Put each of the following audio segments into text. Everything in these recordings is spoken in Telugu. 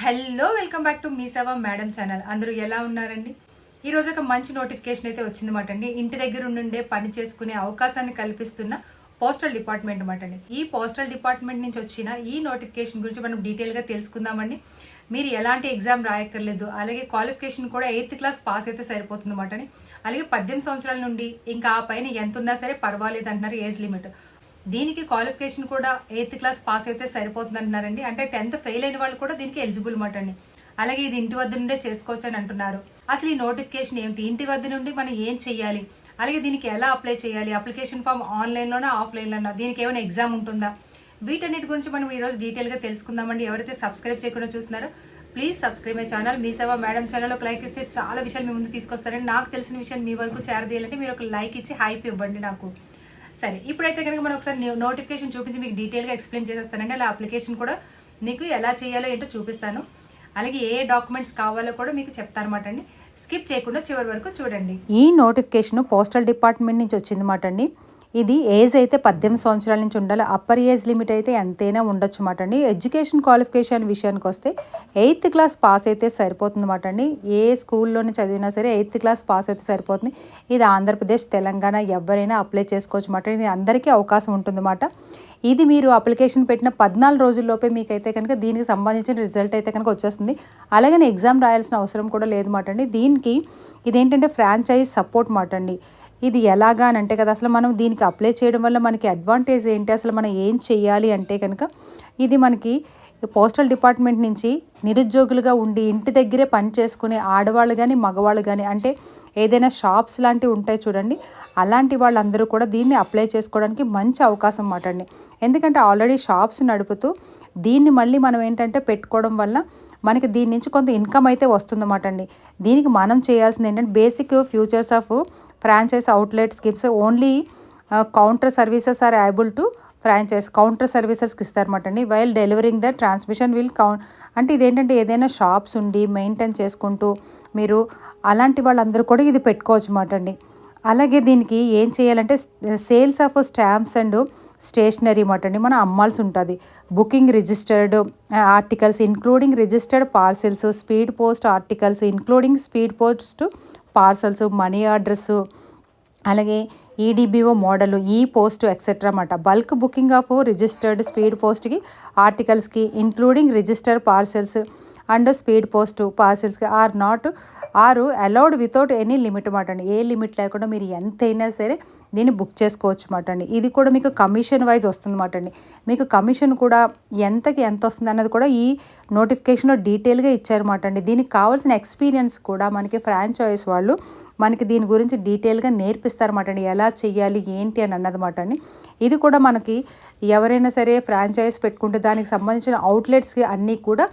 Hello welcome back to Mee Seva madam channel అందరూ ఎలా ఉన్నారండి? ఈరోజు ఒక మంచి నోటిఫికేషన్ అయితే వచ్చిందన్నమాట అండి. ఇంటి దగ్గర నుండే పని చేసుకునే అవకాశాన్ని కల్పిస్తున్న పోస్టల్ డిపార్ట్మెంట్ అనమాట అండి. ఈ పోస్టల్ డిపార్ట్మెంట్ నుంచి వచ్చిన ఈ నోటిఫికేషన్ గురించి మనం డీటెయిల్గా తెలుసుకుందామండి. మీరు ఎలాంటి ఎగ్జామ్ రాయక్కర్లేదు. అలాగే క్వాలిఫికేషన్ కూడా ఎయిత్ క్లాస్ పాస్ అయితే సరిపోతుంది అనమాట అండి. అలాగే పద్దెనిమిది సంవత్సరాల నుండి ఇంకా ఆ పైన ఎంత ఉన్నా సరే పర్వాలేదు అంటున్నారు ఏజ్ లిమిట్ దీనికి క్వాలిఫికేషన్ కూడా ఎయిత్ క్లాస్ పాస్ అయితే సరిపోతుంది అంటున్నారండి అంటే టెన్త్ ఫెయిల్ అయిన వాళ్ళు కూడా దీనికి ఎలిజిబుల్ మాట అండి. అలాగే ఇది ఇంటి వద్ద నుండే చేసుకోవచ్చు అని అంటున్నారు. అసలు ఈ నోటిఫికేషన్ ఏమిటి? ఇంటి వద్ద నుండి మనం ఏం చేయాలి అలాగే దీనికి ఎలా అప్లై చేయాలి? అప్లికేషన్ ఫామ్ ఆన్లైన్లోనా ఆఫ్లైన్లోనా దీనికి ఏమైనా ఎగ్జామ్ ఉంటుందా? వీటన్నిటి గురించి మనం ఈ రోజు డీటెయిల్గా తెలుసుకుందామండి. ఎవరైతే సబ్స్క్రైబ్ చేయకుండా చూస్తున్నారో ప్లీజ్ సబ్స్క్రైబ్ మై ఛానల్. మీ సేవ మేడం ఛానల్ ఒక లైక్ ఇస్తే చాలా విషయాలు మీ ముందు తీసుకొస్తారండి నాకు తెలిసిన విషయం మీ వరకు చేరదీయాలంటే మీరు ఒక లైక్ ఇచ్చి హైప్ ఇవ్వండి నాకు. సరే ఇప్పుడైతే కనుక మనం ఒకసారి నోటిఫికేషన్ చూపించి మీకు డీటెయిల్గా ఎక్స్ప్లెయిన్ చేసేస్తానండి. అలా అప్లికేషన్ కూడా మీకు ఎలా చేయాలో ఏంటో చూపిస్తాను. అలాగే ఏ డాక్యుమెంట్స్ కావాలో కూడా మీకు చెప్తానమాట అండి. స్కిప్ చేయకుండా చివరి వరకు చూడండి. ఈ నోటిఫికేషన్ పోస్టల్ డిపార్ట్మెంట్ నుంచి వచ్చిందన్నమాట అండి. ఇది ఏజ్ అయితే పద్దెనిమిది సంవత్సరాల నుంచి ఉండాలి. అప్పర్ ఏజ్ లిమిట్ అయితే ఎంతైనా ఉండొచ్చు మాట అండి. ఎడ్యుకేషన్ క్వాలిఫికేషన్ విషయానికి వస్తే ఎయిత్ క్లాస్ పాస్ అయితే సరిపోతుంది మాట అండి. ఏ స్కూల్లోనే చదివినా సరే ఎయిత్ క్లాస్ పాస్ అయితే సరిపోతుంది. ఇది ఆంధ్రప్రదేశ్ తెలంగాణ ఎవరైనా అప్లై చేసుకోవచ్చు మాట ఇది అందరికీ అవకాశం ఉంటుంది మాట ఇది మీరు అప్లికేషన్ పెట్టిన పద్నాలుగు రోజుల్లోపే మీకైతే కనుక దీనికి సంబంధించిన రిజల్ట్ అయితే కనుక వచ్చేస్తుంది. అలాగని ఎగ్జామ్ రాయాల్సిన అవసరం కూడా లేదు మాట అండి. దీనికి ఇదేంటంటే ఫ్రాంచైజ్ సపోర్ట్ మాట అండి. ఇది ఎలాగా అని అంటే కదా అసలు మనం దీనికి అప్లై చేయడం వల్ల మనకి అడ్వాంటేజ్ ఏంటి? అసలు మనం ఏం చేయాలి అంటే కనుక ఇది మనకి పోస్టల్ డిపార్ట్మెంట్ నుంచి నిరుద్యోగులుగా ఉండి ఇంటి దగ్గరే పని చేసుకునే ఆడవాళ్ళు కానీ మగవాళ్ళు కానీ అంటే ఏదైనా షాప్స్ లాంటివి ఉంటాయి చూడండి అలాంటి వాళ్ళందరూ కూడా దీన్ని అప్లై చేసుకోవడానికి మంచి అవకాశం అన్నమాట అండి. ఎందుకంటే ఆల్రెడీ షాప్స్ నడుపుతూ దీన్ని మళ్ళీ మనం ఏంటంటే పెట్టుకోవడం వల్ల మనకి దీని నుంచి కొంత ఇన్కమ్ అయితే వస్తుందన్నమాట అండి. దీనికి మనం చేయాల్సింది ఏంటంటే basic futures of franchise outlet schemes only counter services are able to franchise counter సర్వీసెస్కి ఇస్తారన్నమాట అండి while delivering the transmission will count అంటే ఇదేంటంటే ఏదైనా షాప్స్ ఉండి మెయింటైన్ చేసుకుంటూ మీరు అలాంటి వాళ్ళందరూ కూడా ఇది పెట్టుకోవచ్చు అన్నమాట అండి అలాగే దీనికి ఏం చేయాలంటే sales of stamps and stationery మాట అండి మనం అమ్మాల్సి ఉంటుంది. Booking registered articles including registered parcels speed post articles including speed post parcels money orders అలాగే EDBO model E post etcetera అన్నమాట. Bulk booking of registered speed పోస్ట్కి ఆర్టికల్స్కి including register parcels and speed post పార్సెల్స్కి are not are allowed without any limit మాట అండి ఏ లిమిట్ లేకుండా మీరు ఎంతైనా సరే దీన్ని బుక్ చేసుకోవచ్చు మాట అండి. ఇది కూడా మీకు కమిషన్ వైజ్ వస్తుంది మాట అండి. మీకు కమిషన్ కూడా ఎంతకి ఎంత వస్తుంది అన్నది కూడా ఈ నోటిఫికేషన్లో డీటెయిల్గా ఇచ్చారన్నమాట అండి. దీనికి కావాల్సిన ఎక్స్పీరియన్స్ కూడా మనకి ఫ్రాంచైజ్ వాళ్ళు మనకి దీని గురించి డీటెయిల్గా నేర్పిస్తారన్నమాట అండి. ఎలా చేయాలి ఏంటి అని అన్నదన్నమాట అండి. ఇది కూడా మనకి ఎవరైనా సరే ఫ్రాంచైజ్ పెట్టుకుంటే దానికి సంబంధించిన అవుట్లెట్స్కి అన్నీ కూడా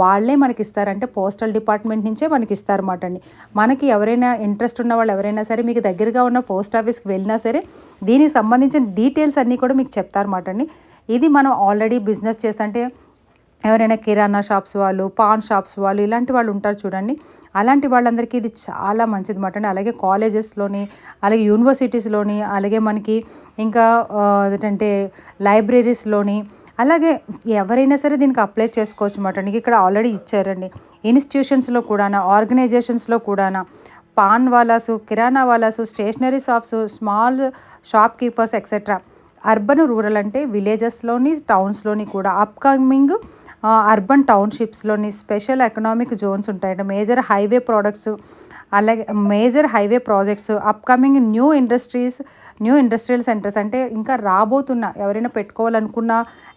వాళ్ళే మనకి ఇస్తారంటే పోస్టల్ డిపార్ట్మెంట్ నుంచే మనకి ఇస్తారన్నమాట అండి. మనకి ఎవరైనా ఇంట్రెస్ట్ ఉన్న వాళ్ళు ఎవరైనా సరే మీకు దగ్గరగా ఉన్న పోస్ట్ ఆఫీస్కి వెళ్ళినా సరే దీనికి సంబంధించిన డీటెయిల్స్ అన్నీ కూడా మీకు చెప్తారన్నమాట అండి. ఇది మనం ఆల్రెడీ బిజినెస్ చేస్తుంటే ఎవరైనా కిరాణా షాప్స్ వాళ్ళు పాన్ షాప్స్ వాళ్ళు ఇలాంటి వాళ్ళు ఉంటారు చూడండి. అలాంటి వాళ్ళందరికీ ఇది చాలా మంచిది మాట అండి. అలాగే కాలేజెస్లోని అలాగే యూనివర్సిటీస్లోని అలాగే మనకి ఇంకా ఏంటంటే లైబ్రరీస్లోని అలాగే ఎవరైనా సరే దీనికి అప్లై చేసుకోవచ్చు మాట. నీకు ఇక్కడ ఆల్రెడీ ఇచ్చారండి. ఇన్స్టిట్యూషన్స్లో కూడా ఆర్గనైజేషన్స్లో కూడా పాన్ వాలాసు kirana వాలాసు stationery shops small shop keepers etcetera urban rural అంటే విలేజెస్లోని టౌన్స్లోని కూడా అప్కమింగ్ అర్బన్ టౌన్షిప్స్లోని స్పెషల్ ఎకనామిక్ జోన్స్ ఉంటాయంట. మేజర్ హైవే ప్రోడక్ట్స్ అలాగే major highway projects upcoming new industries new industrial centres అంటే ఇంకా రాబోతున్న ఎవరైనా పెట్టుకోవాలనుకున్న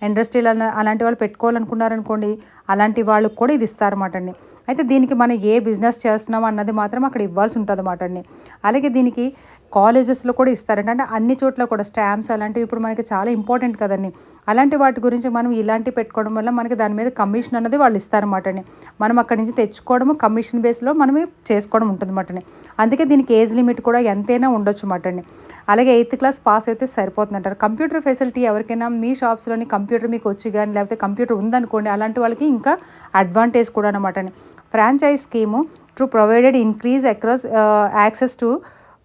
ఇండస్ట్రియల్ అలాంటి వాళ్ళు పెట్టుకోవాలనుకున్నారనుకోండి అలాంటి వాళ్ళకి కూడా ఇది ఇస్తారన్నమాట అండి. అయితే దీనికి మనం ఏ బిజినెస్ చేస్తున్నాం అన్నది మాత్రం అక్కడ ఇవ్వాల్సి ఉంటుంది అన్నమాట అండి. అలాగే దీనికి కాలేజెస్లో కూడా ఇస్తారంట. అంటే అన్ని చోట్ల కూడా స్టాంప్స్ అలాంటివి ఇప్పుడు మనకి చాలా ఇంపార్టెంట్ కదండి. అలాంటి వాటి గురించి మనం ఇలాంటివి పెట్టుకోవడం వల్ల మనకి దాని మీద కమిషన్ అన్నది వాళ్ళు ఇస్తారన్నమాట అండి. మనం అక్కడి నుంచి తెచ్చుకోవడము కమిషన్ బేస్లో మనమే చేసుకోవడం ఉంటుంది అన్నమాట అందుకే దీనికి ఏజ్ లిమిట్ కూడా ఎంతైనా ఉండొచ్చు అన్నమాట అండి. అలాగే ఎయిత్ క్లాస్ పాస్ అయితే సరిపోతుంది అంటారు కంప్యూటర్ ఫెసిలిటీ ఎవరికైనా మీ షాప్స్లోని కంప్యూటర్ మీకు వచ్చి కానీ లేకపోతే కంప్యూటర్ ఉందనుకోండి అలాంటి వాళ్ళకి ఇంకా అడ్వాంటేజ్ కూడా అనమాట franchise scheme to provided increase across access to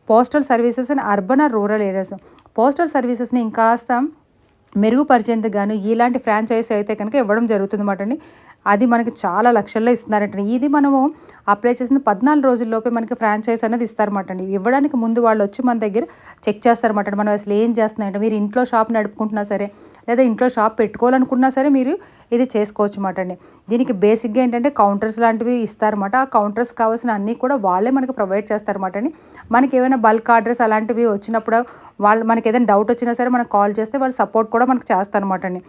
postal services in urban rural areas postal సర్వీసెస్ని ఇంకాస్త మెరుగుపరిచేందుకు గాను ఇలాంటి ఫ్రాంచైజ్ అయితే కనుక ఇవ్వడం జరుగుతుంది అన్నమాట అండి. అది మనకి చాలా లక్షల్లో ఇస్తున్నారంట ఇది మనము అప్లై చేసిన పద్నాలుగు రోజుల్లోపే మనకి ఫ్రాంచైజ్ అనేది ఇస్తారన్నమాట అండి. ఇవ్వడానికి ముందు వాళ్ళు వచ్చి మన దగ్గర చెక్ చేస్తారన్నమాట మనం అసలు ఏం చేస్తున్నాయంటే మీరు ఇంట్లో షాప్ నడుపుకుంటున్నా సరే లేదా ఇంట్లో షాప్ పెట్టుకోవాలనుకున్నా సరే మీరు ఇది చేసుకోవచ్చు అన్నమాట అండి. దీనికి బేసిక్గా ఏంటంటే కౌంటర్స్ లాంటివి ఇస్తారన్నమాట. ఆ కౌంటర్స్ కావాల్సిన అన్నీ కూడా వాళ్ళే మనకి ప్రొవైడ్ చేస్తారన్నమాట అండి. మనకి ఏమైనా బల్క్ ఆర్డర్స్ అలాంటివి వచ్చినప్పుడు వాళ్ళు మనకి ఏదైనా డౌట్ వచ్చినా సరే మనకు కాల్ చేస్తే వాళ్ళు సపోర్ట్ కూడా మనకు చేస్తారన్నమాట అండి.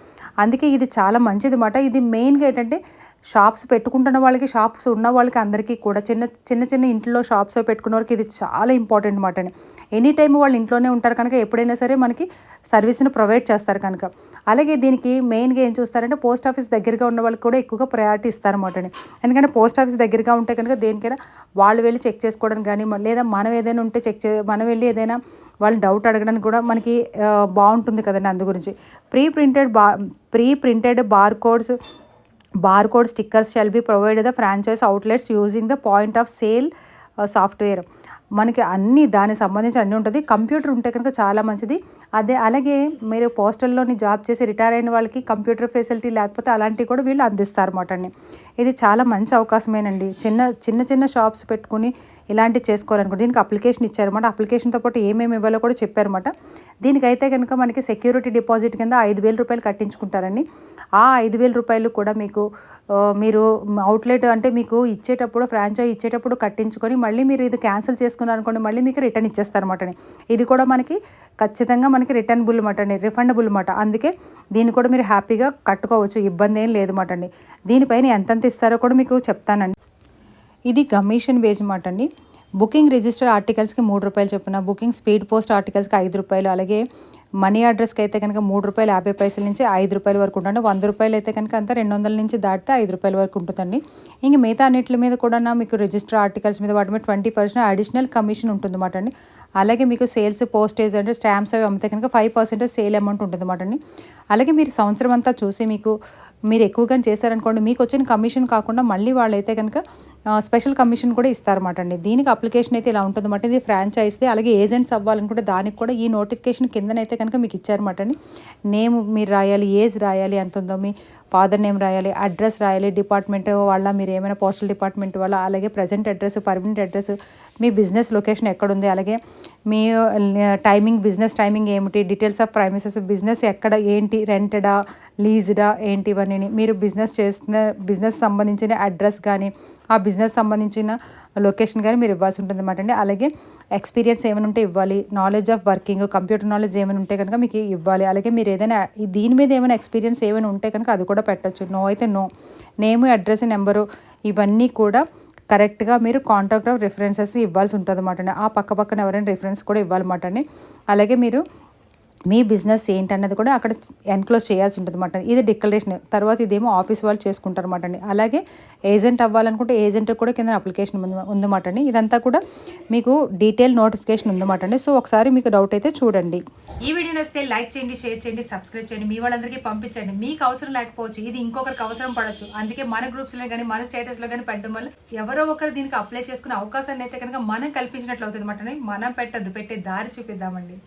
అందుకే ఇది చాలా మంచిది అన్నమాట. ఇది మెయిన్గా ఏంటంటే షాప్స్ పెట్టుకుంటున్న వాళ్ళకి షాప్స్ ఉన్న వాళ్ళకి అందరికీ కూడా చిన్న చిన్న చిన్న ఇంట్లో షాప్స్ పెట్టుకున్న వాళ్ళకి ఇది చాలా ఇంపార్టెంట్ అన్నమాట ఎనీ టైం వాళ్ళు ఇంట్లోనే ఉంటారు కనుక ఎప్పుడైనా సరే మనకి సర్వీస్ని ప్రొవైడ్ చేస్తారు కనుక. అలాగే దీనికి మెయిన్గా ఏం చూస్తారంటే పోస్ట్ ఆఫీస్ దగ్గరగా ఉన్న వాళ్ళకి కూడా ఎక్కువగా ప్రయారిటీ ఇస్తారన్నమాట ఎందుకంటే పోస్ట్ ఆఫీస్ దగ్గరగా ఉంటే కనుక దేనికైనా వాళ్ళు వెళ్ళి చెక్ చేసుకోవడం కానీ లేదా మనం ఏదైనా ఉంటే చెక్ చే మనం వెళ్ళి ఏదైనా వాళ్ళని డౌట్ అడగడానికి కూడా మనకి బాగుంటుంది కదండి అందు గురించి. ప్రీ ప్రింటెడ్ బా pre printed bar codes bar code stickers shall be provide the franchise outlets using the point of sale software మనకి అన్ని దానికి సంబంధించి అన్నీ ఉంటుంది. కంప్యూటర్ ఉంటే కనుక చాలా మంచిది. అదే అలాగే మీరు పోస్టల్లోని జాబ్ చేసి రిటైర్ అయిన వాళ్ళకి కంప్యూటర్ ఫెసిలిటీ లేకపోతే అలాంటివి కూడా వీళ్ళు అందిస్తారు అన్నమాట అండి. ఇది చాలా మంచి అవకాశమేనండి. చిన్న చిన్న చిన్న షాప్స్ పెట్టుకుని ఇలాంటివి చేసుకోవాలనుకో దీనికి అప్లికేషన్ ఇచ్చారన్నమాట. అప్లికేషన్తో పాటు ఏమేమి ఇవ్వాలో కూడా చెప్పారన్నమాట. దీనికైతే కనుక మనకి సెక్యూరిటీ డిపాజిట్ కింద ఐదు వేల రూపాయలు కట్టించుకుంటారండి. ఆ ఐదు వేల రూపాయలు కూడా మీకు మీరు అవుట్లెట్ అంటే మీకు ఇచ్చేటప్పుడు ఫ్రాంచైజ్ ఇచ్చేటప్పుడు కట్టించుకొని మళ్ళీ మీరు ఇది క్యాన్సిల్ చేసుకున్నారనుకోండి మళ్ళీ మీకు రిటర్న్ ఇచ్చేస్తారన్నమాట ఇది కూడా మనకి ఖచ్చితంగా మనకి రిటర్న్ బుల్ మాట అండి రిఫండబుల్ మాట. అందుకే దీన్ని కూడా మీరు హ్యాపీగా కట్టుకోవచ్చు ఇబ్బంది ఏం లేదు మాట అండి. దీనిపైన ఎంతెంత ఇస్తారో కూడా మీకు చెప్తానండి. ఇది కమిషన్ బేస్ మాట అండి. బుకింగ్ రిజిస్టర్ ఆర్టికల్స్కి మూడు రూపాయలు చొప్పున బుకింగ్ స్పీడ్ పోస్ట్ ఆర్టికల్స్కి ఐదు రూపాయలు అలాగే మనీ అడ్రస్కి అయితే కనుక మూడు రూపాయలు యాభై పైసల నుంచి ఐదు రూపాయల వరకు ఉంటుంది వంద రూపాయలు అయితే కనుక అంతా రెండు వందల నుంచి దాటితే ఐదు రూపాయల వరకు ఉంటుందండి. ఇంకా మిగతా అన్నిటి మీద కూడా మీకు రిజిస్టర్ ఆర్టికల్స్ మీద వాటి మీద ట్వంటీ పర్సెంట్ అడిషనల్ కమిషన్ ఉంటుంది అండి. అలాగే మీకు సేల్స్ పోస్టేజ్ అంటే స్టాంప్స్ అవి అమ్మితే కనుక ఫైవ్ పర్సెంట్ సేల్ అమౌంట్ ఉంటుంది అండి. అలాగే మీరు సంవత్సరం అంతా చూసి మీకు మీరు ఎక్కువగా చేశారనుకోండి మీకు వచ్చిన కమిషన్ కాకుండా మళ్ళీ వాళ్ళైతే కనుక స్పెషల్ కమిషన్ కూడా ఇస్తారన్నమాట అండి దీనికి అప్లికేషన్ అయితే ఇలా ఉంటుందన్నమాట. ఇది ఫ్రాంచైజ్ది అలాగే ఏజెంట్స్ అవ్వాలనుకుంటే దానికి కూడా ఈ నోటిఫికేషన్ కిందనైతే కనుక మీకు ఇచ్చారన్నమాట అండి నేమ్ మీరు రాయాలి ఏజ్ రాయాలి ఎంత ఉందో మీ ఫాదర్ నేమ్ రాయాలి అడ్రస్ రాయాలి డిపార్ట్మెంట్ వాళ్ళ మీరు ఏమైనా పోస్టల్ డిపార్ట్మెంట్ వాళ్ళ అలాగే ప్రజెంట్ అడ్రస్ పర్మనెంట్ అడ్రస్ మీ బిజినెస్ లొకేషన్ ఎక్కడుంది అలాగే మీ టైమింగ్ బిజినెస్ టైమింగ్ ఏమిటి డీటెయిల్స్ ఆఫ్ ప్రైమిసెస్ బిజినెస్ ఎక్కడ ఏంటి రెంటెడా లీజ్డా ఏంటి ఇవన్నీ మీరు బిజినెస్ చేస్తున్న బిజినెస్ సంబంధించిన అడ్రస్ కానీ ఆ బిజినెస్ సంబంధించిన లొకేషన్ కానీ మీరు ఇవ్వాల్సి ఉంటుంది అనమాట అండి. అలాగే ఎక్స్పీరియన్స్ ఏమైనా ఉంటే ఇవ్వాలి knowledge of working computer knowledge ఏమైనా ఉంటే కనుక మీకు ఇవ్వాలి. అలాగే మీరు ఏదైనా దీని మీద ఏమైనా ఎక్స్పీరియన్స్ ఏమైనా ఉంటే కనుక అది కూడా పెట్టచ్చు. నో అయితే నో నేమ్ అడ్రస్ నెంబరు ఇవన్నీ కూడా కరెక్ట్గా మీరు కాంటాక్ట్ ఆఫ్ రిఫరెన్సెస్ ఇవ్వాల్సి ఉంటుంది అన్నమాట ఆ పక్క పక్కన ఎవరైనా రిఫరెన్స్ కూడా ఇవ్వాలన్నమాట అండి. అలాగే మీరు మీ బిజినెస్ ఏంటన్నది కూడా అక్కడ ఎన్క్లోజ్ చేయాల్సి ఉంటుంది అనమాట ఇది డిక్లరేషన్. తర్వాత ఇదేమో ఆఫీస్ వాళ్ళు చేసుకుంటారు అన్నమాట అండి. అలాగే ఏజెంట్ అవ్వాలనుకుంటే ఏజెంట్ కూడా కింద అప్లికేషన్ ఉంది ఉందన్నమాట అండి. ఇదంతా కూడా మీకు డీటెయిల్ నోటిఫికేషన్ ఉందన్నమాట అండి. సో ఒకసారి మీకు డౌట్ అయితే చూడండి. ఈ వీడియో నచ్చితే లైక్ చేయండి షేర్ చేయండి సబ్స్క్రైబ్ చేయండి. మీ వాళ్ళందరికీ పంపించండి. మీకు అవసరం లేకపోవచ్చు. ఇది ఇంకొకరికి అవసరం పడవచ్చు అందుకే మన గ్రూప్స్లో కానీ మన స్టేటస్లో కానీ పెట్టడం వల్ల ఎవరో ఒకరు దీనికి అప్లై చేసుకునే అవకాశాన్ని అయితే కనుక మనం కల్పించినట్లు అవుతుంది అనమాట మనం పెట్టద్దు. పెట్టే దారి చూపిద్దామండి.